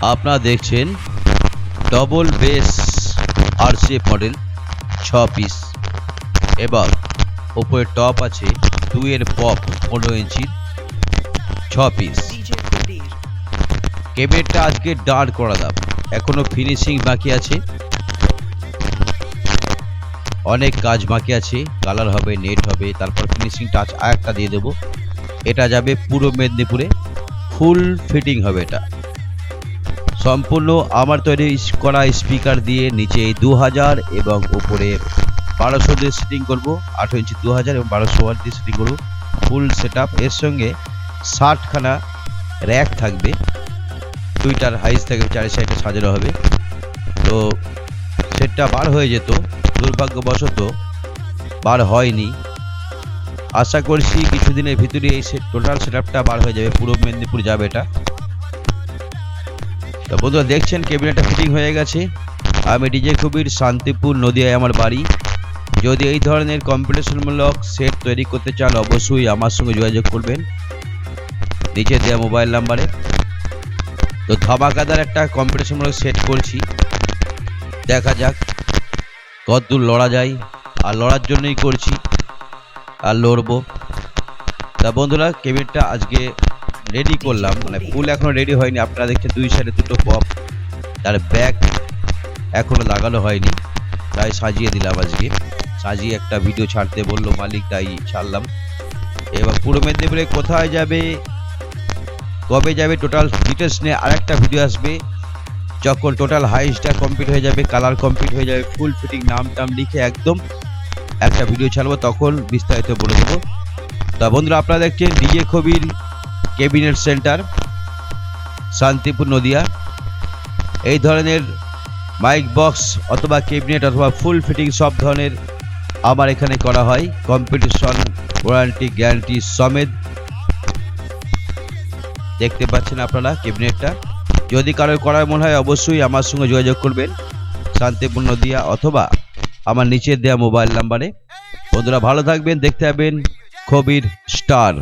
আপনারা দেখছেন double base RCF model ছ পিস এবং ওপরে টপ আছে দুইয়ের পপ পনেরো ইঞ্চির ছ পিস DJ আজকে কেবেলটা করা করালাম এখনও ফিনিশিং বাকি আছে। অনেক কাজ বাকি আছে। কালার হবে নেট হবে তারপর ফিনিশিং টাচ আর একটা দিয়ে দেবো। এটা যাবে পুরো মেদিনীপুরে। ফুল ফিটিং হবে এটা। সম্পূর্ণ আমার তৈরি করা স্পিকার দিয়ে নিচে দু হাজার এবং উপরে বারোশো দিয়ে সেটিং করব আঠেরো ইঞ্চি দু হাজার এবং বারোশো ওয়াট দিয়ে সেটিং করব। ফুল সেট এর সঙ্গে ষাটখানা র্যাক থাকবে। দুইটার হাইস থাকবে, চারি সাইডে সাজানো হবে। তো সেটটা বার হয়ে যেত, দুর্ভাগ্যবশত বার হয়নি। আশা করছি কিছুদিনের ভিতরে এই সেট টোটাল সেটআপটা বার হয়ে যাবে। পুরো মেদিনীপুর যাবে এটা। তো বন্ধুরা দেখছেন কেবিনেটটা ফিটিং হয়ে গেছে। আমি ডিজে কবির শান্তিপুর, নদিয়ায় আমার বাড়ি। যদি এই ধরনের কম্পিটিশনমূলক সেট তৈরি করতে চান, অবশ্যই আমার সঙ্গে যোগাযোগ করবেন। নিচে দেওয়া মোবাইল নাম্বারে তো ধামাকাদার একটা কম্পিটিশনমূলক সেট করছি। দেখা যাক কতদূর লড়া যায়। আর লড়ার জন্যই করছি। আর লড়বো। তা বন্ধুরা কেবিনটা আজকে রেডি করলাম। মানে ফুল এখনও রেডি হয়নি। আপনারা দেখছেন দুই সাইডে দুটো পপ তার ব্যাগ এখনও লাগানো হয়নি। তাই সাজিয়ে দিলাম আজকে। সাজিয়ে একটা ভিডিও ছাড়তে বলল মালিক, তাই ছাড়লাম। এবার পূর্ব মেদিনীপুরে কোথায় যাবে? কবে যাবে? টোটাল ডিটেলস নিয়ে আরেকটা ভিডিও আসবে। যখন টোটাল হাইসটা কমপ্লিট হয়ে যাবে কালার কমপ্লিট হয়ে যাবে ফুল ফিটিং নাম টাম লিখে একদম একটা ভিডিও ছাড়বো, তখন বিস্তারিত বলে দেবো। তা বন্ধুরা, আপনারা দেখছেন DJ Kabir cabinet centre Santipur, Nadia. এই ধরনের মাইক বক্স অথবা ক্যাবিনেট অথবা ফুল ফিটিং সব ধরনের আমার এখানে করা হয়। কম্পিটিশন ওয়ারেন্টি গ্যারান্টি সমেত। দেখতে পাচ্ছেন আপনারা ক্যাবিনেটটা যদি কারোর করার মনে হয়, অবশ্যই আমার সঙ্গে যোগাযোগ করবেন। শান্তিপুর, নদিয়া অথবা আমার নিচের দেওয়া মোবাইল নাম্বারে বন্ধুরা, ভালো থাকবেন, দেখতে পাবেন কবির স্টার।